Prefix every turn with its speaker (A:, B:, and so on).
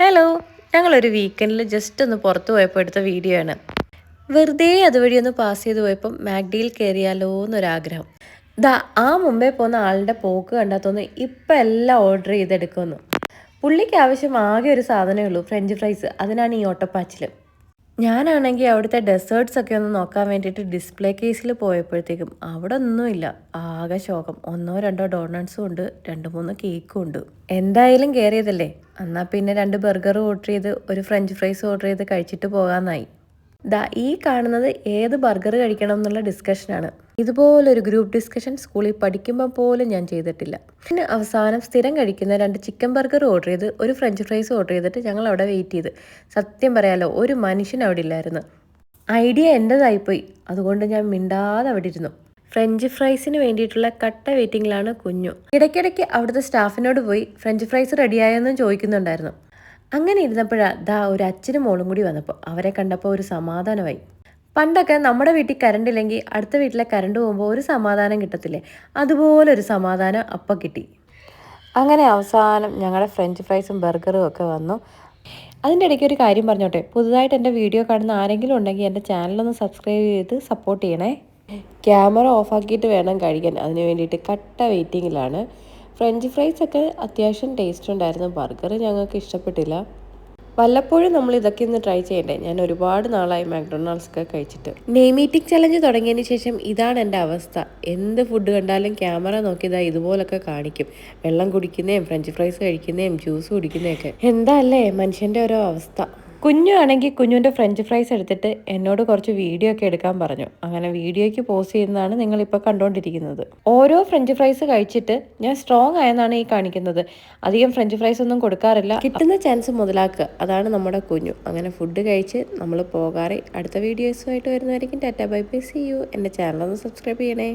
A: Hello ഞങ്ങളൊരു വീക്കെൻഡിൽ just ഒന്ന് പുറത്ത് പോയപ്പോൾ എടുത്ത വീഡിയോ ആണ്. വെറുതെ അതുവഴി ഒന്ന് പാസ് ചെയ്ത് പോയപ്പം മാഗ്ഡിയിൽ കയറിയാലോ എന്നൊരാഗ്രഹം ദാ ആ മുമ്പേ പോകുന്ന ആളുടെ പോക്ക് കണ്ടാത്തൊന്ന് ഇപ്പം എല്ലാം ഓർഡർ ചെയ്തെടുക്കുന്നു. പുള്ളിക്ക് ആവശ്യം ആകെ ഒരു സാധനമേ ഉള്ളൂ ഫ്രഞ്ച് ഫ്രൈസ് അതിനാണ് ഈ ഓട്ടപ്പാച്ചിൽ ഞാനാണെങ്കിൽ അവിടുത്തെ ഡെസേർട്സ് ഒക്കെ ഒന്ന് നോക്കാൻ വേണ്ടിയിട്ട് ഡിസ്പ്ലേ കേസിൽ പോയപ്പോഴത്തേക്കും അവിടെ ഒന്നുമില്ല ആകെ ശോകം. ഒന്നോ രണ്ടോ ഡോണട്സും ഉണ്ട് രണ്ട് മൂന്ന് കേക്കും ഉണ്ട്. എന്തായാലും കയറിയതല്ലേ എന്നാൽ പിന്നെ രണ്ട് ബർഗർ ഓർഡർ ചെയ്ത് ഒരു ഫ്രഞ്ച് ഫ്രൈസ് ഓർഡർ ചെയ്ത് കഴിച്ചിട്ട് പോകാമെന്നായി ദാ ഈ കാണുന്നത് ഏത് ബർഗർ കഴിക്കണം എന്നുള്ള ഡിസ്കഷനാണ് ഇതുപോലൊരു ഗ്രൂപ്പ് ഡിസ്കഷൻ സ്കൂളിൽ പഠിക്കുമ്പോൾ പോലും ഞാൻ ചെയ്തിട്ടില്ല. പിന്നെ അവസാനം സ്ഥിരം കഴിക്കുന്ന രണ്ട് ചിക്കൻ ബർഗർ ഓർഡർ ചെയ്ത് ഒരു ഫ്രഞ്ച് ഫ്രൈസ് ഓർഡർ ചെയ്തിട്ട് ഞങ്ങൾ അവിടെ വെയിറ്റ് ചെയ്ത്. സത്യം പറയാലോ ഒരു മനുഷ്യൻ അവിടെ ഇല്ലായിരുന്നു. ഐഡിയ എന്റെതായിപ്പോയി അതുകൊണ്ട് ഞാൻ മിണ്ടാതെ അവിടെ ഇരുന്നു. ഫ്രഞ്ച് ഫ്രൈസിന് വേണ്ടിയിട്ടുള്ള കട്ട വെയിറ്റിംഗിലാണ് കുഞ്ഞു. ഇടയ്ക്കിടയ്ക്ക് അവിടുത്തെ സ്റ്റാഫിനോട് പോയി ഫ്രഞ്ച് ഫ്രൈസ് റെഡിയായെന്നും ചോദിക്കുന്നുണ്ടായിരുന്നു. അങ്ങനെ ഇരുന്നപ്പോഴാ ദാ ഒരു അച്ഛനും മോളും കൂടി വന്നപ്പോൾ അവരെ കണ്ടപ്പോൾ ഒരു സമാധാനമായി. പണ്ടൊക്കെ നമ്മുടെ വീട്ടിൽ കറണ്ട് ഇല്ലെങ്കിൽ അടുത്ത വീട്ടിലെ കറണ്ട് പോകുമ്പോൾ ഒരു സമാധാനം കിട്ടത്തില്ലേ? അതുപോലെ ഒരു സമാധാനം അപ്പം കിട്ടി. അങ്ങനെ അവസാനം ഞങ്ങളുടെ ഫ്രഞ്ച് ഫ്രൈസും ബർഗറും ഒക്കെ വന്നു. അതിന്റെ ഇടയ്ക്ക് ഒരു കാര്യം പറഞ്ഞോട്ടെ? പുതുതായിട്ട് എന്റെ വീഡിയോ കാണുന്ന ആരെങ്കിലും ഉണ്ടെങ്കിൽ എന്റെ ചാനലൊന്ന് സബ്സ്ക്രൈബ് ചെയ്ത് സപ്പോർട്ട് ചെയ്യണേ. ക്യാമറ ഓഫാക്കിയിട്ട് വേണം കഴിക്കാൻ. അതിന് വേണ്ടിയിട്ട് കട്ട വെയിറ്റിങ്ങിലാണ്. ഫ്രഞ്ച് ഫ്രൈസ് ഒക്കെ അത്യാവശ്യം ടേസ്റ്റ് ഉണ്ടായിരുന്നു. ബർഗർ ഞങ്ങൾക്ക് ഇഷ്ടപ്പെട്ടില്ല. വല്ലപ്പോഴും നമ്മൾ ഇതൊക്കെ ഒന്ന് ട്രൈ ചെയ്യണ്ടേ? ഞാൻ ഒരുപാട് നാളായി മാക്ഡൊണാൾഡ്സ് ഒക്കെ കഴിച്ചിട്ട്. നെയ് മീറ്റിംഗ് ചലഞ്ച് തുടങ്ങിയതിന് ശേഷം ഇതാണ് എന്റെ അവസ്ഥ. എന്ത് ഫുഡ് കണ്ടാലും ക്യാമറ നോക്കിയതാ ഇതുപോലൊക്കെ കാണിക്കും. വെള്ളം കുടിക്കുന്നതും ഫ്രഞ്ച് ഫ്രൈസ് കഴിക്കുന്നതും ജ്യൂസ് കുടിക്കുന്നതൊക്കെ എന്താ അല്ലേ മനുഷ്യന്റെ ഓരോ അവസ്ഥ? കുഞ്ഞു ആണെങ്കിൽ കുഞ്ഞുവിന്റെ ഫ്രഞ്ച് ഫ്രൈസ് എടുത്തിട്ട് എന്നോട് കുറച്ച് വീഡിയോ ഒക്കെ എടുക്കാൻ പറഞ്ഞു. അങ്ങനെ വീഡിയോയ്ക്ക് പോസ് ചെയ്യുന്നതാണ് നിങ്ങളിപ്പോൾ കണ്ടുകൊണ്ടിരിക്കുന്നത്. ഓരോ ഫ്രഞ്ച് ഫ്രൈസ് കഴിച്ചിട്ട് ഞാൻ സ്ട്രോങ് ആയെന്നാണ് ഈ കാണിക്കുന്നത്. അധികം ഫ്രഞ്ച് ഫ്രൈസ് ഒന്നും കൊടുക്കാറില്ല. കിട്ടുന്ന ചാൻസ് മുതലാക്കുക. അതാണ് നമ്മുടെ കുഞ്ഞു. അങ്ങനെ ഫുഡ് കഴിച്ച് നമ്മൾ പോകാറ്. അടുത്ത വീഡിയോസുമായിട്ട് വരുന്നതായിരിക്കും. Tata bye bye see you എന്റെ ചാനലൊന്ന് സബ്സ്ക്രൈബ് ചെയ്യണേ.